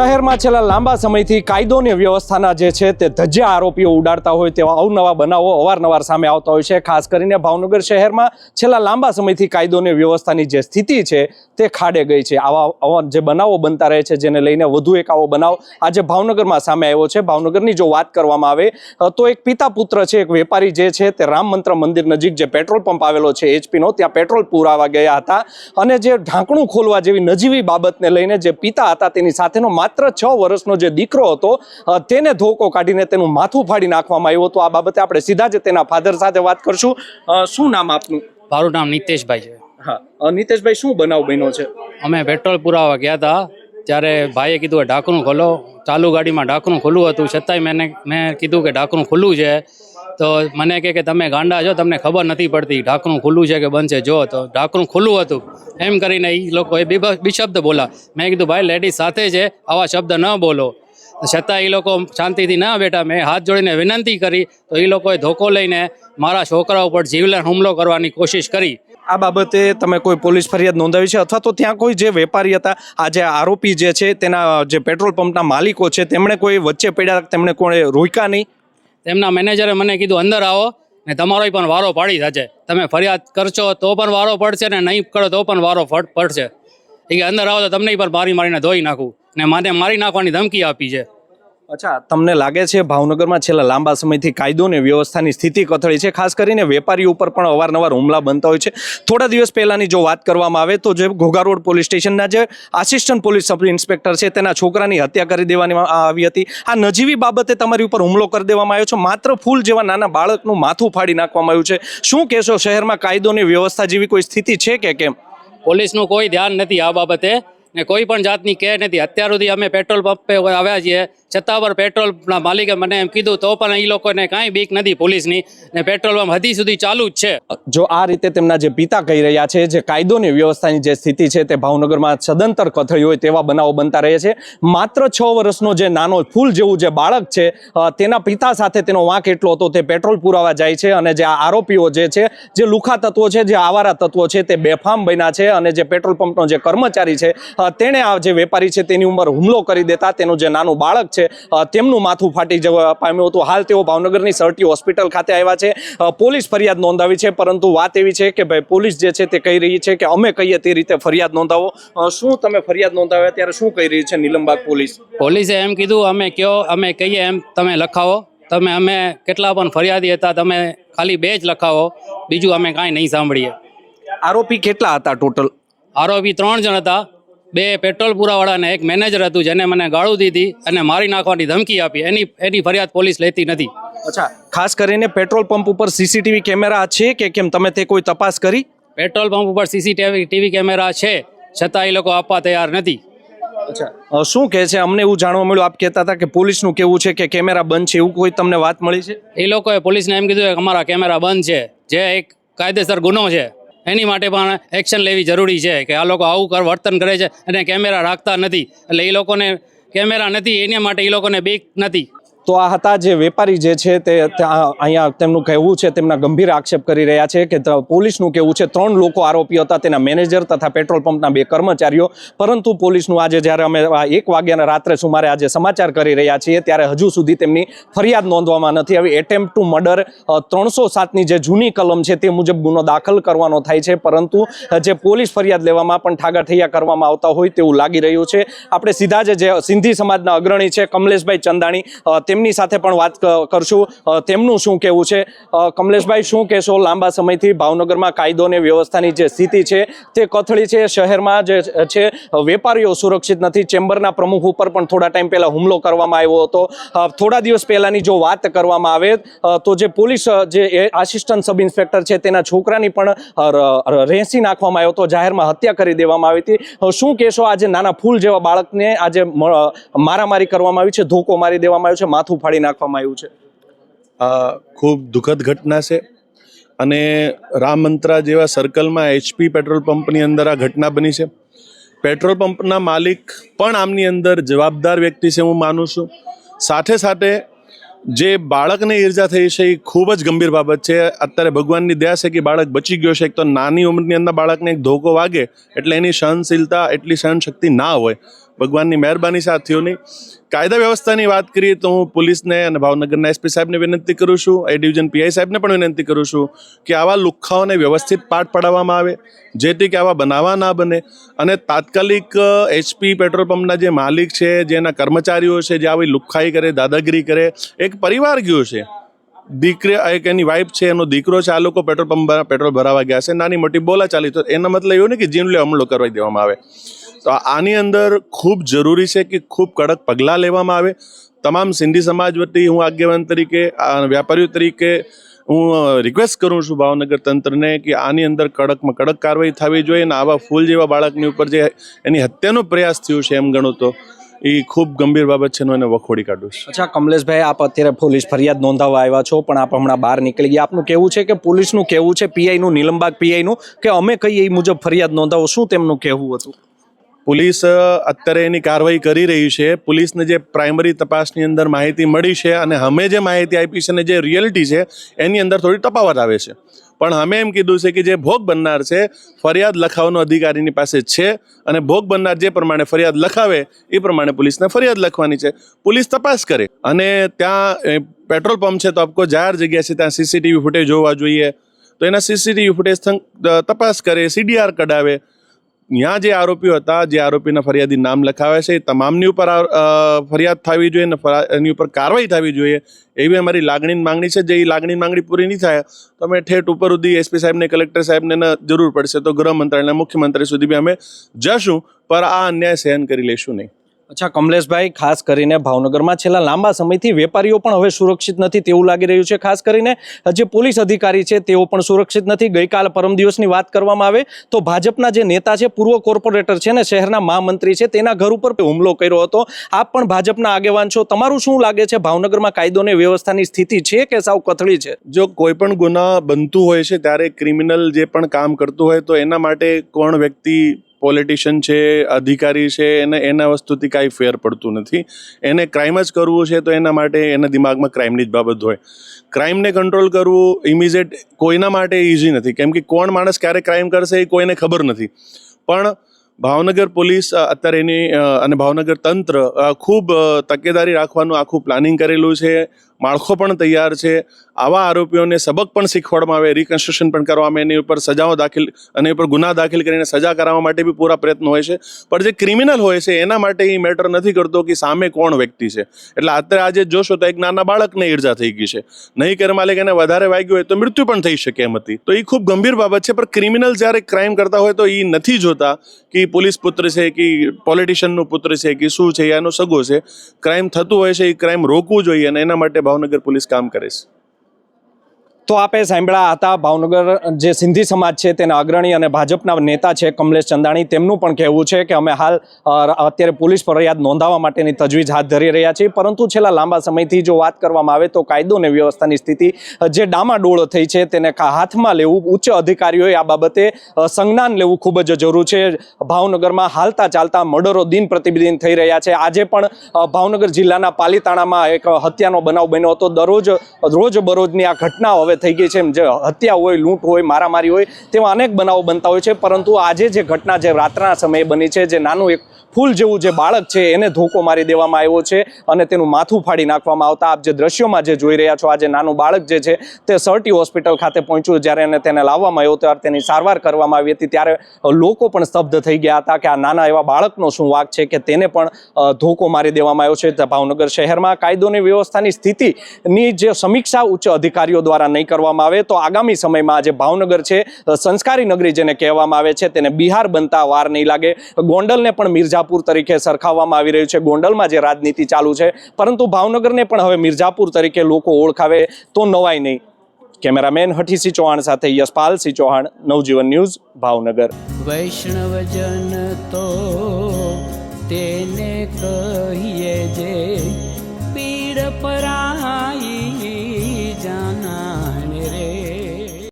શહેરમાં છેલ્લા લાંબા સમયથી કાયદો અને વ્યવસ્થાના જે છે તે ધજ્જા આરોપીઓ ઉડાડતા હોય તેવા અવનવા બનાવો અવારનવાર સામે આવતા હોય છે. ખાસ કરીને ભાવનગર શહેરમાં છેલ્લા લાંબા સમયથી કાયદો અને વ્યવસ્થાની જે સ્થિતિ છે તે ખાડે ગઈ છે. આવા જે બનાવો બનતા રહે છે જેને લઈને વધુ એક આવો બનાવ આજે ભાવનગરમાં સામે આવ્યો છે. ભાવનગરની જો વાત કરવામાં આવે તો એક પિતા પુત્ર છે, એક વેપારી જે છે તે રામ મંત્ર મંદિર નજીક જે પેટ્રોલ પંપ આવેલો છે એચપીનો, ત્યાં પેટ્રોલ પુરાવા ગયા હતા અને જે ઢાંકણું ખોલવા જેવી નજીવી બાબતને લઈને જે પિતા હતા તેની સાથેનો માત્ર છ વર્ષનો જે દીકરો હતો તેને ધોકો કાઢીને તેનું માથું ફાડી નાખવામાં આવ્યું હતું. આ બાબતે આપણે સીધા જ તેના ફાધર સાથે વાત કરશું. શું નામ આપનું? મારું નામ નિતેશભાઈ છે. હા. નીતેશભાઈ શું બનાવ બન્યો છે? અમે પેટ્રોલ પુરાવા ગયા હતા. ત્યારે ભાઈએ કીધું કે ઢાંકણું ખોલો. ચાલુ ગાડીમાં ઢાંકણું ખુલ્લું હતું. છતાંય મેં મેં કીધું કે ઢાંકણું ખુલ્લું છે. તો મને કહે કે તમે ગાંડા છો, તમને ખબર નથી પડતી. ઢાંકણું ખુલ્લું છે કે બંધ છે? જો, તો ઢાંકણું ખુલ્લું હતું. એમ કરીને એ લોકો એ બી બી શબ્દ બોલા. મેં કીધું, ભાઈ લેડીઝ સાથે છે, આવા શબ્દ ન બોલો. છતાં એ લોકો શાંતિથી ના બેઠા. મેં હાથ જોડીને વિનંતી કરી. તો એ લોકોએ ધોકો લઈને મારા છોકરા ઉપર જીવલેણ હુમલો કરવાની કોશિશ કરી. આ બાબતે તમે કોઈ પોલીસ ફરિયાદ નોંધાવી છે? અથવા તો ત્યાં કોઈ જે વેપારી હતા, આ જે આરોપી જે છે, તેના જે પેટ્રોલ પંપના માલિકો છે, તેમણે કોઈ વચ્ચે પડ્યા, તેમણે કોઈ રોક્યા નહીં? તેમના મેનેજરે મને કીધું, અંદર આવો ને તમારો પણ વારો પાડી થશે તમે ફરિયાદ કરશો તો પણ વારો પડશે ને નહીં કરો તો પણ વારો પડશે. એ કે, અંદર આવો તો તમને પણ મારી મારીને ધોઈ નાખું ને મને મારી નાખવાની ધમકી આપી છે. અચ્છા, તમને લાગે છે ભાવનગરમાં છેલ્લા લાંબા સમયથી કાયદો અને વ્યવસ્થાની સ્થિતિ કથળી છે? ખાસ કરીને વેપારીઓ ઉપર પણ અવારનવાર હુમલા બનતા હોય છે. થોડા દિવસ પહેલાની જો વાત કરવામાં આવે તો જે ઘોઘા રોડ પોલીસ સ્ટેશનના જે આસિસ્ટન્ટ પોલીસ સબ ઇન્સ્પેક્ટર છે, તેના છોકરાની હત્યા કરી દેવાની આવી હતી. આ નજીવી બાબતે તમારી ઉપર હુમલો કરી દેવામાં આવ્યો છે. માત્ર ફૂલ જેવા નાના બાળકનું માથું ફાડી નાખવામાં આવ્યું છે. શું કહેશો, શહેરમાં કાયદો અને વ્યવસ્થા જેવી કોઈ સ્થિતિ છે કે કેમ? પોલીસનું કોઈ ધ્યાન નથી આ બાબતે ને કોઈ પણ જાતની કેર નથી. અત્યાર સુધી અમે પેટ્રોલ પંપે આવ્યા છીએ. છતાં પણ પેટ્રોલના માલિકે મને એમ કીધું, તો પણ એ લોકોને કાંઈ બીક નથી પોલીસની ને પેટ્રોલ પંપ હજી સુધી ચાલુ જ છે. જો આ રીતે તેમના જે પિતા કહી રહ્યા છે, જે કાયદોની વ્યવસ્થાની જે સ્થિતિ છે તે ભાવનગરમાં સદંતર કથળી હોય તેવા બનાવો બનતા રહે છે. માત્ર છ વર્ષનો જે નાનો ફૂલ જેવું જે બાળક છે તેના પિતા સાથે તેનો વાંક એટલો હતો, તે પેટ્રોલ પુરાવા જાય છે અને જે આરોપીઓ જે છે, જે લુખા તત્વો છે, જે આવારા તત્વો છે તે બેફામ બન્યા છે અને જે પેટ્રોલ પંપનો જે કર્મચારી છે તેણે આ જે વેપારી છે તેની ઉંમર હુમલો કરી દેતા તેનું જે નાનું બાળક છે અ, તેમનું માથું ફાટી જવા પામ્યું હતું. હાલ તેઓ ભાવનગરની સરટી હોસ્પિટલ ખાતે આવ્યા છે. પોલીસ ફરિયાદ નોંધાવી છે પરંતુ વાત એવી છે કે ભાઈ પોલીસ જે છે તે કહી રહી છે કે અમે કહીએ તે રીતે ફરિયાદ નોંધાવો. શું તમે ફરિયાદ નોંધાવ્યા? ત્યારે શું કહી રહી છે નીલમબાગ પોલીસ? પોલીસે એમ કીધું અમે કયો અમે કહીએ એમ તમે લખાવો. તમે અમે કેટલા પણ ફરિયાદી હતા તમે ખાલી બે જ લખાવો. બીજું અમે કાંઈ નહીં સાંભળીએ. આરોપી કેટલા હતા ટોટલ? આરોપી ત્રણ જણ હતા. બે પેટ્રોલ પુરાવાળાને એક મેનેજર હતું જેને મને ગાળું દીધી અને મારી નાખવાની ધમકી આપી. એની એની ફરિયાદ પોલીસ લેતી નથી. અચ્છા ખાસ કરીને પેટ્રોલ પંપ ઉપર સીસીટીવી કેમેરા છે કે કેમ? તમે તે કોઈ તપાસ કરી? પેટ્રોલ પંપ ઉપર સીસીટીવી ટીવી કેમેરા છે છતાં એ લોકો આપવા તૈયાર નથી. અચ્છા શું કહે છે? અમને એવું જાણવા મળ્યું. આપ કહેતા હતા કે પોલીસનું કેવું છે કે કેમેરા બંધ છે એવું કોઈ તમને વાત મળી છે? એ લોકોએ પોલીસને એમ કીધું કે અમારા કેમેરા બંધ છે. જે એક કાયદેસર ગુનો છે. એની માટે પણ એક્શન લેવી જરૂરી છે કે આ લોકો આવું કર, વર્તન કરે છે અને કેમેરા રાખતા નથી. એટલે એ લોકોને કેમેરા નથી, એના માટે એ લોકોને બીક નથી. તો આ હતા જે વેપારી જે છે તે અહીંયા તેમનું કહેવું છે, તેમના ગંભીર આક્ષેપ કરી રહ્યા છે કે પોલીસનું કહેવું છે, ત્રણ લોકો આરોપી હતા, તેના મેનેજર તથા પેટ્રોલ પંપના બે કર્મચારીઓ. પરંતુ પોલીસનું આજે જ્યારે અમે એક વાગ્યાના રાત્રે સુમારે આજે સમાચાર કરી રહ્યા છીએ, ત્યારે હજુ સુધી તેમની ફરિયાદ નોંધવામાં નથી આવી. એટેમ્પ ટુ મર્ડર ત્રણસો સાતની જે જૂની કલમ છે તે મુજબ ગુનો દાખલ કરવાનો થાય છે. પરંતુ જે પોલીસ ફરિયાદ લેવામાં પણ ઠાગાઠૈયા કરવામાં આવતા હોય તેવું લાગી રહ્યું છે. આપણે સીધા જ જે સિંધી સમાજના અગ્રણી છે, કમલેશભાઈ ચંદાણી તેમની સાથે પણ વાત કરશું. તેમનું શું કહેવું છે? કમલેશભાઈ, શું કહેશો લાંબા સમયથી ભાવનગરમાં કાયદો અને વ્યવસ્થાની જે સ્થિતિ છે, તે કથળી છે? શહેરમાં જે છે, વેપારીઓ સુરક્ષિત નથી. ચેમ્બરના પ્રમુખ ઉપર પણ થોડા ટાઈમ પહેલાં હુમલો કરવામાં આવ્યો હતો. થોડા દિવસ પહેલાંની જો વાત કરવામાં આવે તો જે પોલીસ જે આસિસ્ટન્ટ સબ ઇન્સ્પેક્ટર છે, તેના છોકરાની પણ રેંસી નાખવામાં આવ્યો હતો. જાહેરમાં હત્યા કરી દેવામાં આવી હતી. શું કહેશો? આજે નાના ફૂલ જેવા બાળકને આજે મારામારી કરવામાં આવી છે, ધોકો મારી દેવામાં આવ્યો છે માથું ફાડી નાખવામાં આવ્યું છે. આ ખૂબ દુઃખદ ઘટના છે અને રામ મંત્રા જેવા સર્કલમાં એચપી પેટ્રોલ પંપની અંદર આ ઘટના બની છે. પેટ્રોલ પંપના માલિક પણ આમની અંદર જવાબદાર વ્યક્તિ છે હું માનું છું. સાથે સાથે જે બાળકને ઈર્જા થઈ છે એ ખૂબ જ ગંભીર બાબત છે. અત્યારે ભગવાનની દયા છે કે બાળક બચી ગયો છે. એક તો નાની ઉંમરની અંદર બાળકને એક ધોકો વાગે એટલે એની સહનશીલતા, એટલી સહનશક્તિ ના હોય. ભગવાનની મહેરબાની સાથીઓની કાયદા વ્યવસ્થાની વાત કરીએ તો હું પોલીસને અને ભાવનગરના એસપી સાહેબને વિનંતી કરું છું, એ ડિવિઝન પીઆઈ સાહેબને પણ વિનંતી કરું છું કે આવા લુખ્ખાઓને વ્યવસ્થિત પાઠ પડાવવામાં આવે, જેથી કે આવા બનાવવા ના બને. અને તાત્કાલિક એચપી પેટ્રોલ પંપના જે માલિક છે જેના કર્મચારીઓ છે, જે આવી લુખ્ખાઈ કરે, દાદાગીરી કરે, એક પરિવાર ગયો છે. દીકરી એક એની વાઈફ છે, એનો દીકરો છે, આ લોકો પેટ્રોલ પંપ પેટ્રોલ ભરાવા ગયા છે. નાની મોટી બોલા ચાલી તો એનો મતલબ એવું નહીં કે જીવલે હમલો કરવા દેવામાં આવે. તો આની અંદર ખૂબ જરૂરી છે કે ખૂબ કડક પગલાં લેવામાં આવે. તમામ સિંધી સમાજ વતી હું આગેવાન તરીકે વ્યાપારીઓ તરીકે હું રિક્વેસ્ટ કરું છું ભાવનગર તંત્રને કે આની અંદર કડકમાં કડક કાર્યવાહી થવી જોઈએ અને આવા ફૂલ જેવા બાળકની ઉપર જે એની હત્યાનો પ્રયાસ થયો છે એમ ગણો તો એ ખૂબ ગંભીર બાબત છે એને વખોડી કાઢું છું. અચ્છા, કમલેશભાઈ, આપ અત્યારે પોલીસ ફરિયાદ નોંધાવવા આવ્યા છો, પણ આપ હમણાં બહાર નીકળી ગયા. આપનું કેવું છે કે પોલીસનું કેવું છે, પીઆઈનું નીલમબાગ પીઆઈનું, કે અમે કહીએ એ મુજબ ફરિયાદ નોંધાવો? શું તેમનું કહેવું હતું? પોલીસ અત્યારે એની કાર્યવાહી કરી રહી છે. પોલીસને જે પ્રાઇમરી તપાસની અંદર માહિતી મળી છે અને અમે જે માહિતી આપી છે અને જે રિયલિટી છે, એની અંદર થોડી તફાવત આવે છે. પણ અમે એમ કીધું છે કે જે ભોગ બનનાર છે, ફરિયાદ લખાવવાનો અધિકારીની પાસે છે અને ભોગ બનનાર જે પ્રમાણે ફરિયાદ લખાવે, એ પ્રમાણે પોલીસને ફરિયાદ લખવાની છે. પોલીસ તપાસ કરે. અને ત્યાં પેટ્રોલ પંપ છે તો આપકો જાહેર જગ્યા છે, ત્યાં સીસીટીવી ફૂટેજ જોવા જોઈએ. તો એના સીસીટીવી ફૂટેજ તપાસ કરે, સીડીઆર કઢાવે. ત્યાં જે આરોપીઓ હતા, જે આરોપીના ફરિયાદી નામ લખાવે છે, એ તમામની ઉપર ફરિયાદ થવી જોઈએ અને એની ઉપર કાર્યવાહી થવી જોઈએ, એવી અમારી લાગણીની માંગણી છે. જે એ લાગણીની માંગણી પૂરી નહીં થાય, તો અમે ઠેઠ ઉપર સુધી એસપી સાહેબને, કલેક્ટર સાહેબને જરૂર પડશે. તો ગૃહ મંત્રાલયના મુખ્યમંત્રી સુધી બી અમે જશું, પર આ અન્યાય સહન કરી લઈશું નહીં. અચ્છા, કમલેશભાઈ, ખાસ કરીને ભાવનગરમાં છેલ્લા લાંબા સમયથી વેપારીઓ પણ હવે સુરક્ષિત નથી તેવું લાગી રહ્યું છે. ખાસ કરીને જે પોલીસ અધિકારી છે, તેઓ પણ સુરક્ષિત નથી. ગઈકાલ પરમ દિવસની વાત કરવામાં આવે તો ભાજપના જે નેતા છે, પૂર્વ કોર્પોરેટર છે ને શહેરના મહામંત્રી છે, તેના ઘર ઉપર હુમલો કર્યો હતો. આપ પણ ભાજપના આગેવાન છો. તમારું શું લાગે છે? ભાવનગરમાં કાયદો અને વ્યવસ્થાની સ્થિતિ છે કે સાવ કથળી છે? જો કોઈ પણ ગુના બનતું હોય છે, ત્યારે ક્રિમિનલ જે પણ કામ કરતું હોય તો એના માટે કોણ વ્યક્તિ પોલિટિશિયન છે, અધિકારી છે, એને એના વસ્તુથી કાંઈ ફેર પડતું નથી. એને ક્રાઇમ જ કરવું છે તો એના માટે એના દિમાગમાં ક્રાઇમની જ બાબત હોય. ક્રાઇમને કંટ્રોલ કરવું ઇમિજિએટ કોઈના માટે ઇઝી નથી. કેમ કે કોણ માણસ ક્યારે ક્રાઇમ કરશે એ કોઈને ખબર નથી. પણ ભાવનગર પોલીસ અત્યારે એની અને ભાવનગર તંત્ર ખૂબ તકેદારી રાખવાનું આખું પ્લાનિંગ કરેલું છે. માળખો પણ તૈયાર છે. આવા આરોપીઓને સબક પણ શીખવાડવામાં આવે રિકન્સ્ટ્રક્શન પણ કરવામાં એની ઉપર સજાઓ દાખલ અને ઉપર ગુના દાખલ કરીને સજા કરાવવા માટે બી પૂરા પ્રયત્ન હોય છે. પણ જે ક્રિમિનલ હોય છે, એના માટે એ મેટર નથી કરતો કે સામે કોણ વ્યક્તિ છે. એટલે અત્યારે આજે જોશો તો એક નાના બાળકને ઈર્જા થઈ ગઈ છે. નહીં કરે માલિક એને વધારે વાગ્યું હોય તો મૃત્યુ પણ થઈ શકે એમ હતી. તો એ ખૂબ ગંભીર બાબત છે, પણ ક્રિમિનલ જ્યારે ક્રાઇમ કરતા હોય તો એ નથી જોતા કે પોલીસ પુત્ર છે, કે પોલિટિશિયનનું પુત્ર છે, કે શું છે, એનો સગો છે. ક્રાઇમ થતું હોય છે, એ ક્રાઇમ રોકવું જોઈએ અને એના માટે ભાવનગર પોલીસ કામ કરે છે. તો આપે સાંભળ્યા હતા ભાવનગર જે સિંધી સમાજ છે તેના અગ્રણી અને ભાજપના નેતા છે કમલેશ ચંદાણી. તેમનું પણ કહેવું છે કે અમે હાલ અત્યારે પોલીસ ફરિયાદ નોંધાવવા માટેની તજવીજ હાથ ધરી રહ્યા છીએ. પરંતુ છેલ્લા લાંબા સમયથી જો વાત કરવામાં આવે તો કાયદો અને વ્યવસ્થાની સ્થિતિ જે ડામાડોળ થઈ છે તેને હાથમાં લેવું, ઉચ્ચ અધિકારીઓએ આ બાબતે સંજ્ઞાન લેવું ખૂબ જ જરૂર છે. ભાવનગરમાં હાલતા ચાલતા મર્ડરો દિન પ્રતિદિન થઈ રહ્યા છે. આજે પણ ભાવનગર જિલ્લાના પાલીતાણામાં એક હત્યાનો બનાવ બન્યો હતો. દરરોજ રોજ બરોજની આ ઘટના હવે થઈ ગઈ છે જે હત્યા હોય, લૂંટ હોય, મારામારી હોય તેવા અનેક બનાવો બનતા હોય છે. પરંતુ આજે જે ઘટના જે રાત્રના સમયે બની છે, જે નાનું એક ફૂલ જેવું જે બાળક છે, એને ધોકો મારી દેવામાં આવ્યો છે અને તેનું માથું ફાડી નાખવામાં આવતા આપ જે દ્રશ્યોમાં જે જોઈ રહ્યા છો આજે નાનું બાળક જે છે, તે સરટી હોસ્પિટલ ખાતે પહોંચ્યું જ્યારે એને તેને લાવવામાં આવ્યો ત્યારે તેની સારવાર કરવામાં આવી હતી. ત્યારે લોકો પણ સ્તબ્ધ થઈ ગયા હતા કે આ નાના એવા બાળકનો શું વાક છે કે તેને પણ ધોકો મારી દેવામાં આવ્યો છે. ભાવનગર શહેરમાં કાયદોની વ્યવસ્થાની સ્થિતિની જે સમીક્ષા ઉચ્ચ અધિકારીઓ દ્વારા નહીં કરવામાં આવે તો આગામી સમયમાં આજે ભાવનગર છે સંસ્કારી નગરી જેને કહેવામાં આવે છે, તેને બિહાર બનતા વાર નહીં લાગે. ગોંડલને પણ મિર્ઝાપુર તરીકે સરખાવવામાં આવી રહ્યું છે. ગોંડલમાં જે રાજનીતિ ચાલુ છે, પરંતુ ભાવનગરને પણ હવે મિર્ઝાપુર તરીકે લોકો ઓળખાવે તો નવાય નહીં. કેમેરામેન હઠીસિંહ ચૌહાણ સાથે યશપાલ સિંહ ચૌહાણ, નવજીવન ન્યૂઝ, ભાવનગર. વૈષ્ણવજન તો તેને કહીએ જે પીડ પરા